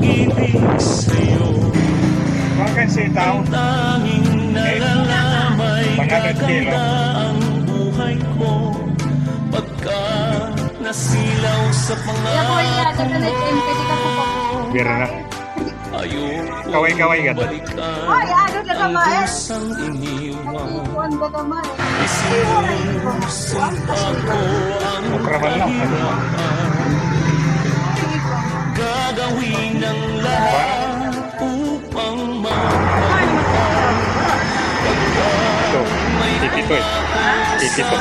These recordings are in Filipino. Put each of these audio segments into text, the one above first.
pag-ibig sa'yo. Tao? Ang tanging nalalamay Gaganda ang buhay ko. Pagka nasilaw sa pangako mo. Bira na. Kaway-kaway ka Ay, ano na naman? Ang Diyosang iniwan. Ang Diyosang iniwan Ang Diyosang iniwan Titito eh. Titito.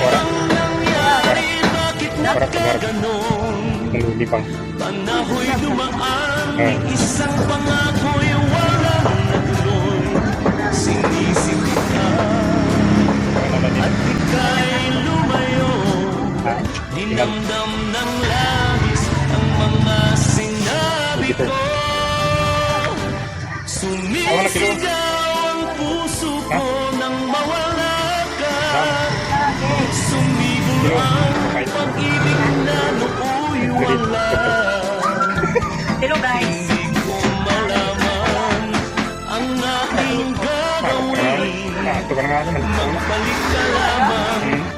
Wara. nangyari bakit Wara ka wara. ganon Nalulipang. Panahoy dumaan Ah. Isang pangako'y walang natuloy Sinisipit ka At ika'y lumayo Ah? Dinamdam ng labis Sumisigaw ang puso ko Nang mawala ka. Sumibol ang pag-ibig na nooy wala. Hello guys. Hindi ko malaman ang aking gagawin. Ah, ito ka na nga naman. Magbalik ka lamang